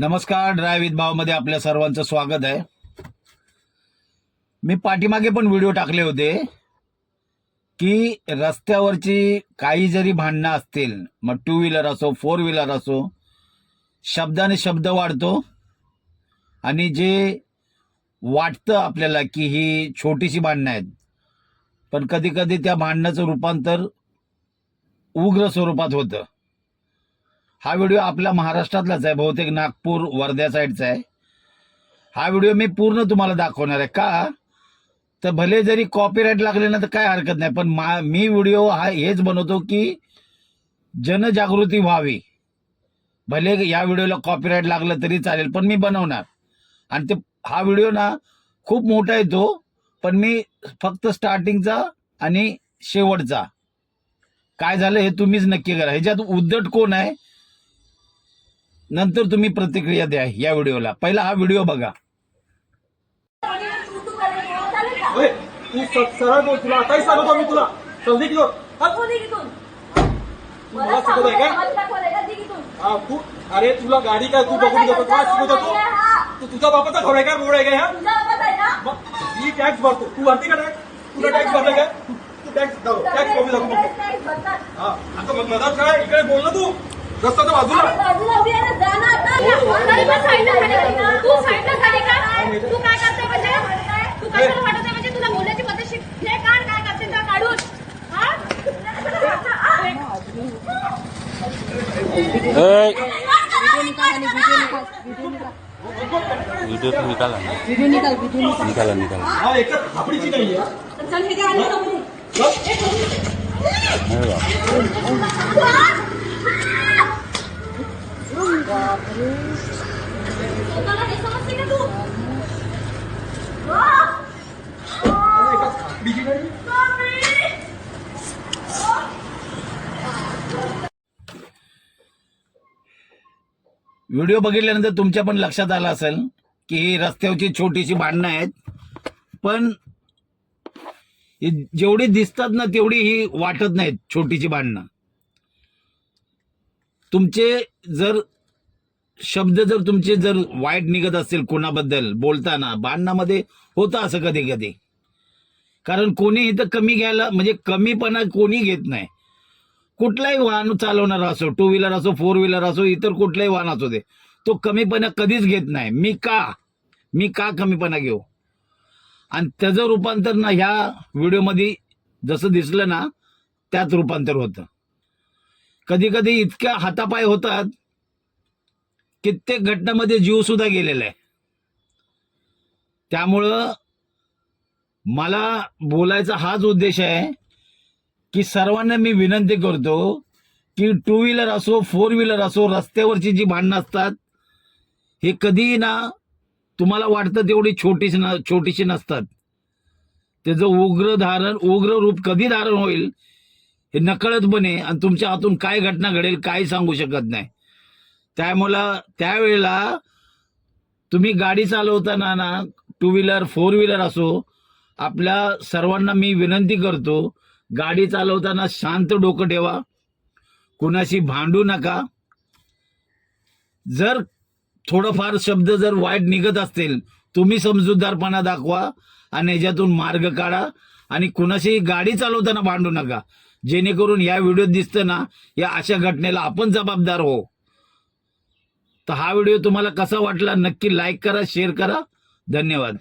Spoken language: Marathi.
नमस्कार ड्राय विथ भावमध्ये आपल्या सर्वांचं स्वागत आहे. मी पाठीमागे पण व्हिडिओ टाकले होते की रस्त्यावरची काही जरी भांडणं असतील मग टू व्हीलर असो फोर व्हीलर असो शब्दाने शब्द वाढतो आणि जे वाटतं आपल्याला की ही छोटीशी भांडणं आहेत पण कधी कधी त्या भांडणाचं रूपांतर उग्र स्वरूपात होतं. हा व्हिडिओ आपल्या महाराष्ट्रातलाच आहे बहुतेक नागपूर वर्ध्या साईडचा आहे. हा व्हिडिओ मी पूर्ण तुम्हाला दाखवणार आहे. का? तर भले जरी कॉपीराईट लागले ना तर काय हरकत नाही. पण मा मी व्हिडिओ हा हेच बनवतो की जनजागृती व्हावी. भले या व्हिडिओला कॉपीराईट लागलं तरी चालेल पण मी बनवणार. आणि ते हा व्हिडिओ ना खूप मोठा येतो पण मी फक्त स्टार्टिंगचा आणि शेवटचा. काय झालं हे तुम्हीच नक्की करा. ह्याच्यात उद्धट कोण आहे? नंतर तुम्ही प्रतिक्रिया द्या या व्हिडिओला. पहिला हा व्हिडिओ बघा. तू स- सरळ बोल तुला. आताही सांगतो मी तुला. की. मला शिकवत आहे का? हा, तू अरे तुला गाडी काय तू बघून घेतो काय शिकवतो तू तू तुझा बापाचा घोडा आहे का? रोड आहे का ह्या मी टॅक्स भरतो. तू भरते का टॅक्स तुला टॅक्स भरला का? तू टॅक्स टॅक्स कमी नको हा आता मग मधात काय? इकडे बोल ना तू. रस्त्याच्या बाजूला. तू साईडला झाली का? तू काय करते म्हणजे? तू कशाला वाटत आहे म्हणजे? तुला बोलण्याची पद्धत शिक हे काढ काय करते? त्या काढून. हा? वीडियो तो निकाला. निकाला निकाला. हा एकच थापडीची नाही आहे चल हे काय आणलं नको. अरे वा. स्वतःला हे समजते का तू अरे एकच थापडीची नाही व्हिडिओ बघितल्यानंतर तुमच्या पण लक्षात आलं असेल की ही रस्त्यावरची छोटीशी भांडणं आहेत. पण जेवढी दिसतात ना तेवढी ही वाटत नाहीत छोटीशी भांडणं. तुमचे जर शब्द जर तुमचे जर वाईट निघत असतील कोणाबद्दल बोलताना भांडणामध्ये होतं असं कधी कधी कारण कोणी इथं कमी घ्यायला म्हणजे कमीपणा कोणी घेत नाही. कुठलाही वाहन चालवणारा असो टू व्हीलर असो फोर व्हीलर असो इतर कुठलाही वाहन असो दे तो कमीपणा कधीच घेत नाही. मी का? मी का कमीपणा घेऊ? आणि त्याचं रूपांतर ना ह्या व्हिडिओमध्ये जसं दिसलं ना त्यात रूपांतर होतं. कधी कधी इतक्या हातापाय होतात कित्येक घटनामध्ये जीव सुद्धा गेलेला आहे. त्यामुळं मला बोलायचा हाच उद्देश आहे की सर्वांना मी विनंती करतो की टू व्हीलर असो फोर व्हीलर असो रस्त्यावरची जी भांडणं असतात हे कधीही ना तुम्हाला वाटतं तेवढी छोटीशी न छोटीशी नसतात. त्याचं उग्र धारण उग्र रूप कधी धारण होईल हे नकळतपणे आणि तुमच्या हातून काय घटना घडेल काही सांगू शकत नाही. त्यामुळं त्यावेळेला तुम्ही गाडी चालवताना ना टू व्हीलर फोर व्हीलर असो आपल्या सर्वांना मी विनंती करतो गाडी चालवताना शांत डोकं ठेवा. कुणाशी भांडू नका. जर थोडंफार शब्द जर वाईट निघत असतील तुम्ही समजूतदारपणा दाखवा आणि याच्यातून मार्ग काढा आणि कुणाशी गाडी चालवताना भांडू नका. जेणेकरून या व्हिडिओत दिसतं ना या अशा घटनेला आपण जबाबदार हो. तर हा व्हिडिओ तुम्हाला कसा वाटला नक्की लाईक करा शेअर करा. धन्यवाद.